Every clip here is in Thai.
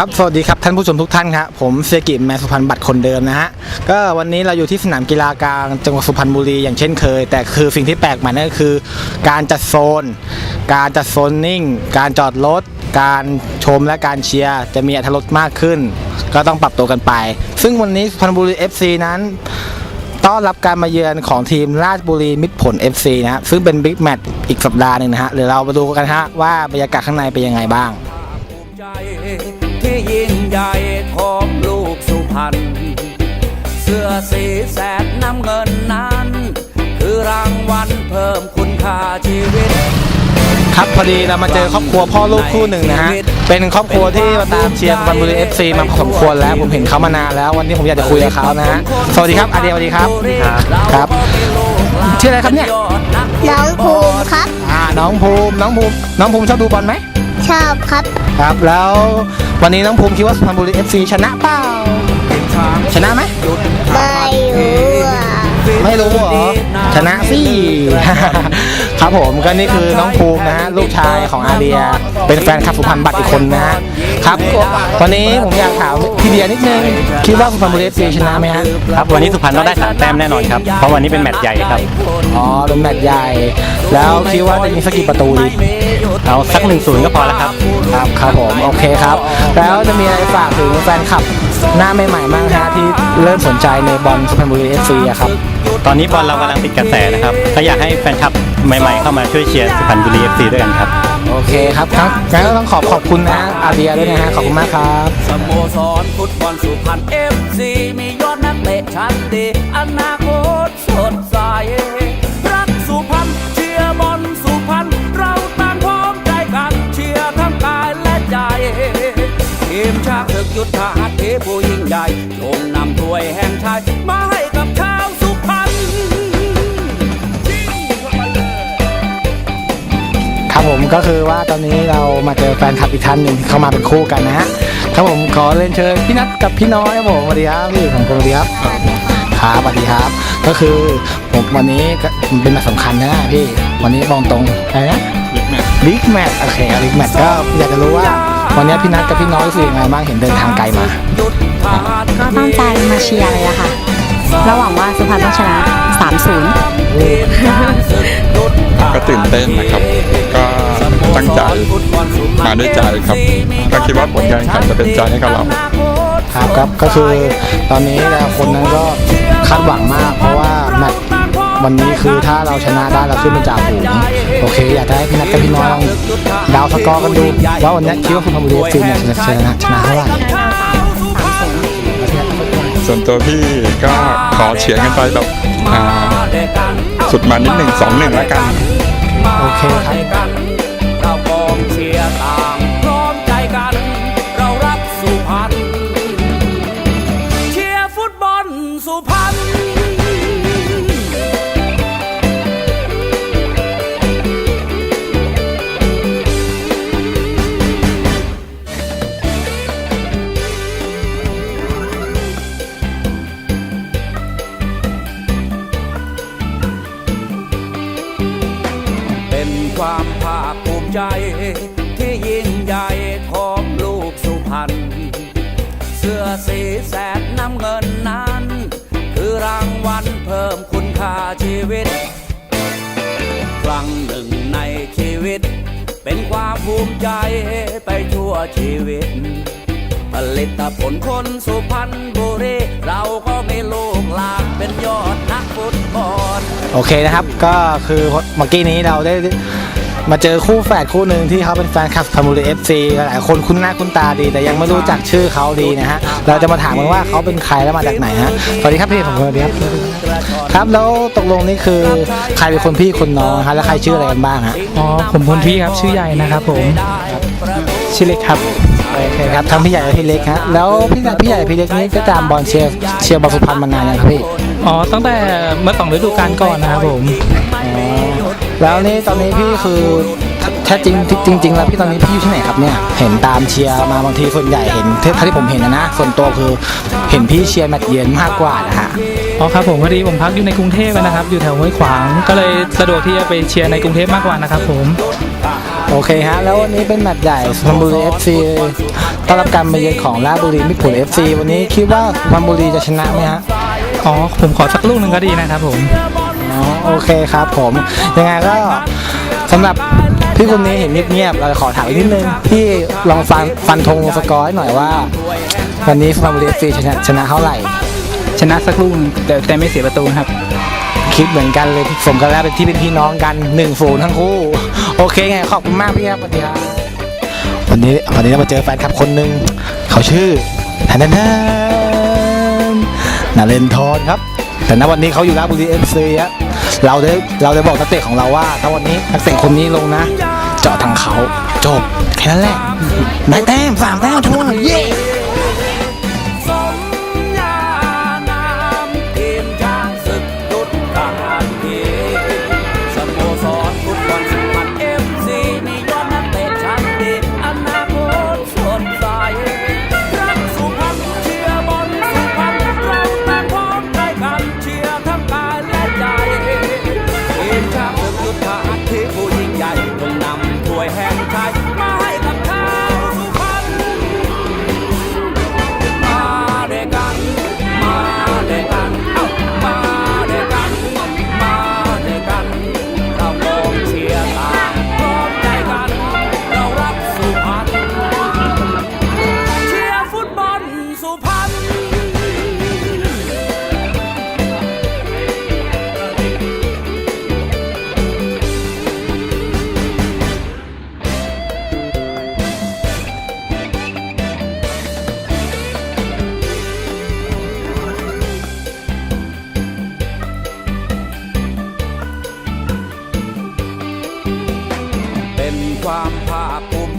ครับ สวัสดีครับท่านผู้ชมทุกท่านครับผมเซกิแมนสุพรรณบัตรคนเดิมนะฮะ ก็วันนี้เราอยู่ที่สนามกีฬากลางจังหวัดสุพรรณบุรีอย่างเช่นเคย แต่คือสิ่งที่แปลกใหม่นั่นก็คือ การจัดโซน การจัดโซนนิ่ง การจอดรถ การชมและการเชียร์จะมีอรรถรสมากขึ้น ก็ต้องปรับตัวกันไป ซึ่งวันนี้สุพรรณบุรี FC นั้นต้อนรับการมาเยือนของทีมราชบุรีมิตรผล FC นะฮะซึ่งเป็นบิ๊กแมตช์อีกสัปดาห์หนึ่งนะฮะเดี๋ยวเรามาดูกันฮะว่าบรรยากาศข้างในเป็นยังไงบ้าง ยิ่งใหญ่ของลูกสุพรรณเสื้อสีแสดน้ำเงินนั้น คือรางวัลเพิ่มคุณค่าชีวิต ครับพอดีเรามาเจอครอบครัวพ่อลูกคู่หนึ่งนะฮะ เป็นครอบครัวที่มาตามเชียร์สุพรรณบุรีเอฟซีมาพอสมควรแล้ว ผมเห็นเขามานานแล้ว วันนี้ผมอยากจะคุยกับเขานะฮะ สวัสดีครับอาเดียสวัสดีครับ ครับ ชื่ออะไรครับเนี่ย น้องภูมิครับ อ่า น้องภูมิ น้องภูมิ น้องภูมิชอบดูบอลไหม ชอบครับ ครับแล้ววันนี้น้องภูมิคิดว่าสุพรรณบุรีเอฟซีชนะเปล่าชนะไหมไม่รู้อะไม่รู้เหรอชนะสิครับผมก็นี่คือน้องภูมินะฮะลูกชายของอาเดีย เป็นแฟนคลับสุพรรณบัตรอีกคนนะฮะครับวันนี้ผมอยากถามพี่เดียนิดนึงคิดว่าสุพรรณบุรีเอฟซีชนะไหมฮะครับวันนี้สุพรรณต้องได้สามแต้มแน่นอนครับเพราะวันนี้เป็นแมตช์ใหญ่ครับอ๋อเป็นแมตช์ใหญ่ แล้วคิดว่าจะยิงสักกี่ประตูดี เอาสักหนึ่งศูนย์ก็พอแล้วครับ ครับครับผมโอเคครับ แล้วจะมีอะไรฝากถึงแฟนคลับหน้าใหม่ๆบ้างฮะที่เริ่มสนใจในบอลสุพรรณบุรีเอฟซีอะครับ ตอนนี้บอลเรากำลังติดกระแสนะครับก็อยากให้แฟนคลับใหม่ๆเข้ามาช่วยเชียร์สุพรรณบุรีเอฟซีด้วยกันครับ โอเคครับครับงั้นก็ต้องขอบขอบคุณนะอาเดียด้วยนะฮะขอบคุณมากครับ สโมสรฟุตบอลสุพรรณเอฟซีมียอดนักเตะชั้นดีอนาคต ยุทธหัตถีผู้ยิ่งใหญ่จงนำถ้วยแห่งชัยมาให้กับชาวสุพรรณครับผมก็คือว่าตอนนี้เรามาเจอแฟนคลับอีกท่านหนึ่งที่เข้ามาเป็นคู่กันนะฮะครับผมขอเรียนเชิญพี่นัทกับพี่น้อยครับผมสวัสดีครับพี่ของผมสวัสดีครับครับสวัสดีครับ ก็คือผมวันนี้ก็เป็นมาสำคัญนะพี่วันนี้บอกตรงอะไรนะบิ๊กแมทโอเคบิ๊กแมทก็อยากจะรู้ว่า วันนี้พี่นัทกับพี่น้อยรู้สึกยังไงบ้างเห็นเดินทางไกลมา ก็ตั้งใจมาเชียร์เลยอะค่ะแล้วหวังว่าสุพรรณต้องชนะ 3-0 ก็ตื่นเต้นนะครับ ก็ตั้งใจมาด้วยใจครับ ก็คิดว่าผลการแข่งขันจะเป็นใจให้กับเรา ครับครับก็คือตอนนี้แต่ละคนนั้นก็คาดหวังมาก เพราะว่าแมตช์วันนี้คือถ้าเราชนะได้เราขึ้นเป็นจ่าฝูงโอเค อยากจะให้พี่นัทกับพี่น้อย ลองดาวสกอร์กันดูว่าวันนี้คิดว่าคุณพรรณบุรีฟิลเนี่ยจะชนะชนะเท่าไหร่ส่วนตัวพี่ก็ขอเฉียงกันไปแบบอ่าสุดมานิดหนึ่งสองหนึ่งแล้วกัน โอเคครับ ใจที่ยิ่งใหญ่ของลูกสุพรรณ เสื้อสีแสดน้ำเงินนั้น คือรางวัลเพิ่มคุณค่าชีวิต ครั้งหนึ่งในชีวิต เป็นความภูมิใจไปชั่วชีวิต ผลิตผลคนสุพรรณบุรีเราก็มีลูกหลานเป็นยอดนักฟุตบอล โอเคนะครับ ก็คือเมื่อกี้นี้เราได้ มาเจอคู่แฝดคู่หนึ่งที่เขาเป็นแฟนคลับสุพรรณบุรีเอฟซีหลายคนคุ้นหน้าคุ้นตาดี แต่ยังไม่รู้จักชื่อเขาดีนะฮะ เราจะมาถามกันว่าเขาเป็นใครและมาจากไหนฮะ สวัสดีครับพี่ผมสวัสดีครับ ครับแล้วตกลงนี่คือใครเป็นคนพี่คนน้องฮะ แล้วใครชื่ออะไรกันบ้างฮะ อ๋อผมคนพี่ครับชื่อใหญ่นะครับผมชื่อเล็กครับโอเคครับทั้งพี่ใหญ่และพี่เล็กฮะ แล้วพี่ใหญ่พี่ใหญ่พี่เล็กนี่ก็ตามบอลเชียร์เชียร์บอลสุพรรณมานานยังครับพี่ อ๋อตั้งแต่เมื่อสองฤดูกาลก่อนนะครับผม แล้วนี่ตอนนี้พี่คือแท้จริงจริงจริง ๆ แล้วพี่ตอนนี้พี่อยู่ที่ไหนครับเนี่ย เห็นตามเชียร์มาบางทีส่วนใหญ่เห็นเท่าที่ผมเห็นนะนะส่วนตัวคือเห็นพี่เชียร์แมตช์เยือนมากกว่านะฮะอ๋อครับผมพอดีผมพักอยู่ในกรุงเทพนะครับ อยู่แถวห้วยขวาง ก็เลยสะดวกที่จะไปเชียร์ในกรุงเทพมากกว่านะครับผม โอเคฮะ แล้ววันนี้เป็นแมตช์ใหญ่สุพรรณบุรีเอฟซีต้อนรับการมาเยือนของราชบุรีมิตรผลเอฟซีวันนี้คิดว่าสุพรรณบุรีจะชนะไหมฮะอ๋อผมขอสักลูกหนึ่งก็ดีนะครับผมอ๋อ โอเคครับผมยังไงก็สำหรับพี่คนนี้เห็นเงียบๆเราขอถามอีกนิดนึงพี่ลองฟันฟันธงสกอร์ให้หน่อยว่า วันนี้สุพรรณบุรีเอฟซีชนะชนะเท่าไหร่ ชนะสักลูกหนึ่งแต่แต่ไม่เสียประตูนะครับ คิดเหมือนกันเลยสมกันแล้วเป็นที่เป็นพี่น้องกัน1นศูนย์ทั้งคู่ โอเคไงขอบคุณมากพี่ครับสวัสดีครับวันนี้วันนี้เรามาเจอแฟนคลับคนหนึ่งเขาชื่อแทนแทนนาเรนทรครับ แต่ณวันนี้เขาอยู่ราชบุรีเอฟซีอะเราได้เราได้บอกนักเตะของเราว่า ถ้าวันนี้นักเตะคนนี้ลงนะ เจาะทางเขาจบแค่นั้นแหละได้แต้มสามแต้มชัวร์เย้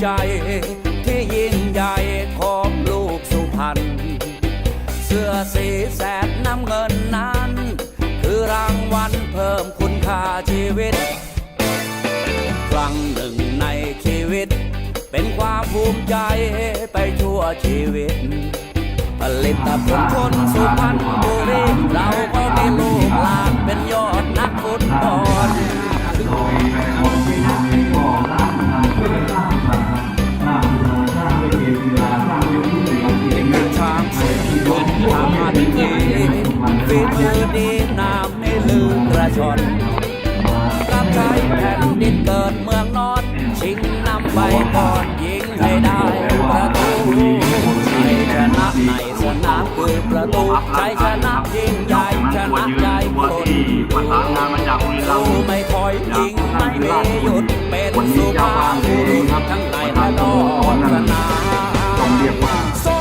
ใจ ที่ยิ่งใหญ่ของลูกสุพรรณเสื้อสีแสดน้ำเงินนั้น คือรางวัลเพิ่มคุณค่าชีวิต ครั้งหนึ่งในชีวิต เป็นความภูมิใจไปชั่วชีวิตผลิตผลคนสุพรรณบุรีเราก็มีลูกหลานเป็นยอดนักฟุตบอล อยยิงไม่มีหยุดเป็นสุภาพบุรุษทั้งในและนอกสนามสมญ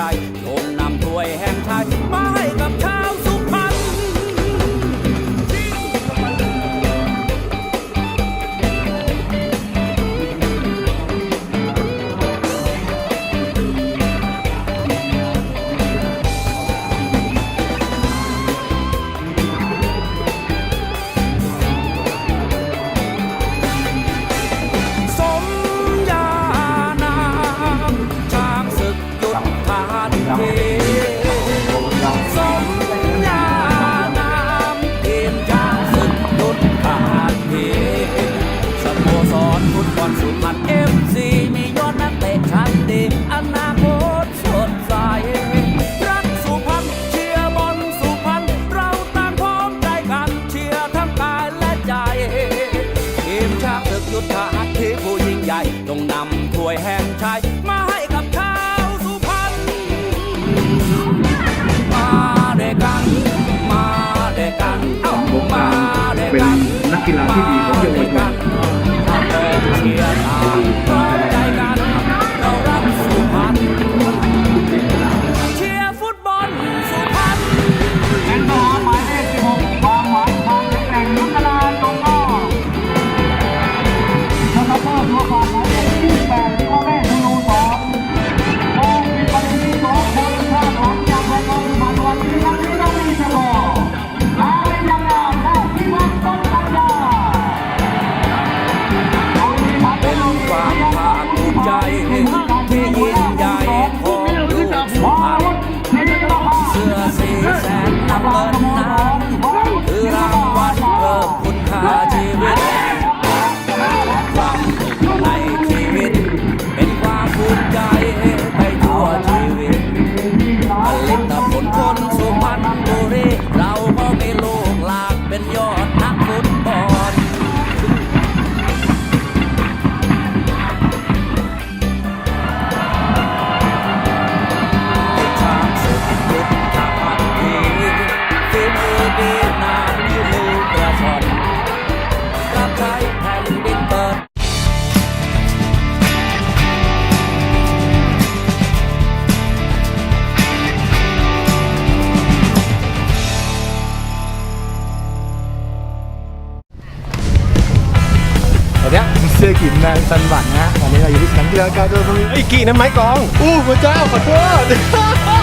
ผู้ กีฬาที่ดีของเยาว แมนซันบัตนะวันนี้เราอยู่ที่สนามกีฬากลางจังหวัดสุพรรณบุรีไอ้กี่นั่นไม้กลอง อู้พระเจ้าขอโทษ